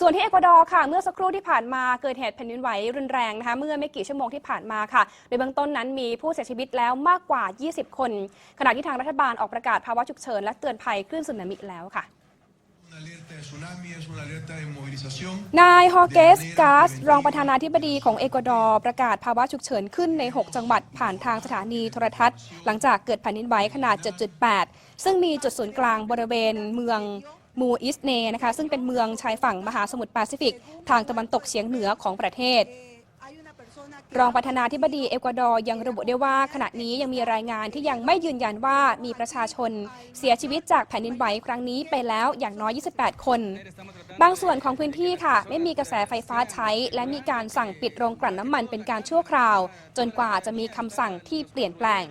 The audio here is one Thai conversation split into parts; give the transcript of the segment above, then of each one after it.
ส่วนที่เอกวาดอร์ค่ะ เมื่อสักครู่ที่ผ่านมาเกิดเหตุแผ่นดินไหวรุนแรงนะคะเมื่อไม่กี่ชั่วโมงที่ผ่านมาค่ะ โดยเบื้องต้นนั้นมีผู้เสียชีวิตแล้วมากกว่า 20 คน ขณะที่ทางรัฐบาลออกประกาศภาวะฉุกเฉินและเตือนภัยคลื่นสึนามิแล้วค่ะนายฮอเกสกาส รองประธานาธิบดีของเอกวาดอร์ประกาศภาวะฉุกเฉินขึ้นใน 6 จังหวัดผ่านทางสถานีโทรทัศน์ หลังจากเกิดแผ่นดินไหวขนาด 7.8 ซึ่งมีจุดศูนย์กลางบริเวณเมือง มูอิสเนนะคะซึ่งเป็นเมืองชายฝั่งมหาสมุทรแปซิฟิก ทางตะวันตกเฉียงเหนือของประเทศ รองประธานาธิบดีเอกวาดอร์ยังระบุได้ว่าขณะนี้ยังมีรายงานที่ยังไม่ยืนยันว่ามีประชาชนเสียชีวิตจากแผ่นดินไหวครั้งนี้ไปแล้วอย่างน้อย 28 คน บางส่วนของพื้นที่ค่ะ ไม่มีกระแสไฟฟ้าใช้ และมีการสั่งปิดโรงกลั่นน้ำมันเป็นการชั่วคราว จนกว่าจะมีคำสั่งที่เปลี่ยนแปลง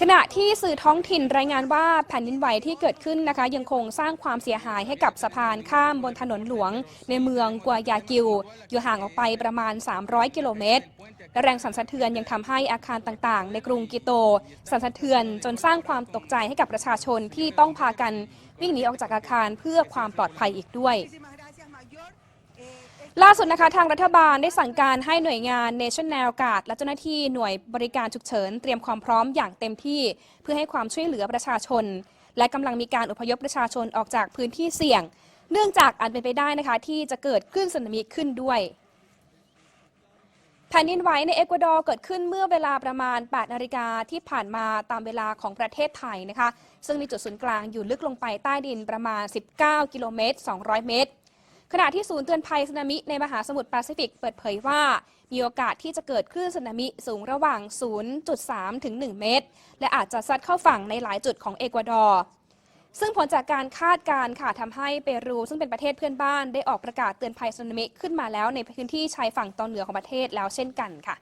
ขณะที่สื่อท้องถิ่นรายงานว่าแผ่นดินไหวที่เกิดขึ้นนะคะ ยังคงสร้างความเสียหายให้กับสะพานข้ามบนถนนหลวง ในเมืองกัวยากิว อยู่ห่างออกไปประมาณ 300 กิโลเมตรและแรงสั่นสะเทือนยังทำให้อาคารต่างๆ ในกรุงกิโต สั่นสะเทือนจนสร้างความตกใจให้กับประชาชนที่ต้องพากันวิ่งหนีออกจากอาคารเพื่อความปลอดภัยอีกด้วย ล่าสุดนะคะทางรัฐบาลได้สั่งการให้หน่วยงาน National Guard และเจ้าหน้าที่หน่วยบริการฉุกเฉิน เตรียมความพร้อมอย่างเต็มที่ เพื่อให้ความช่วยเหลือประชาชน และกำลังมีการอพยพประชาชนออกจากพื้นที่เสี่ยง เนื่องจากอาจเป็นไปได้นะคะ ที่จะเกิดคลื่นสึนามิขึ้นด้วยแผ่นดินไหวในเอกวาดอร์เกิดขึ้นเมื่อเวลาประมาณ 8 นาฬิกาที่ผ่านมาตามเวลาของประเทศไทยนะคะ ซึ่งมีจุดศูนย์กลางอยู่ลึกลงไปใต้ดินประมาณ 19 กิโลเมตร 200 เมตร ขณะที่ศูนย์เตือนภัยสึนามิในมหาสมุทรแปซิฟิกเปิดเผยว่า มีโอกาสที่จะเกิดคลื่นสึนามิสูงระหว่าง 0.3 ถึง 1 เมตร และอาจจะซัดเข้าฝั่งในหลายจุดของเอกวาดอร์ซึ่งผลจากการคาดการณ์ค่ะทำให้เปรูซึ่งเป็นประเทศเพื่อนบ้านได้ออกประกาศเตือนภัยสึนามิขึ้นมาแล้วในพื้นที่ชายฝั่งตอนเหนือของประเทศแล้วเช่นกันค่ะ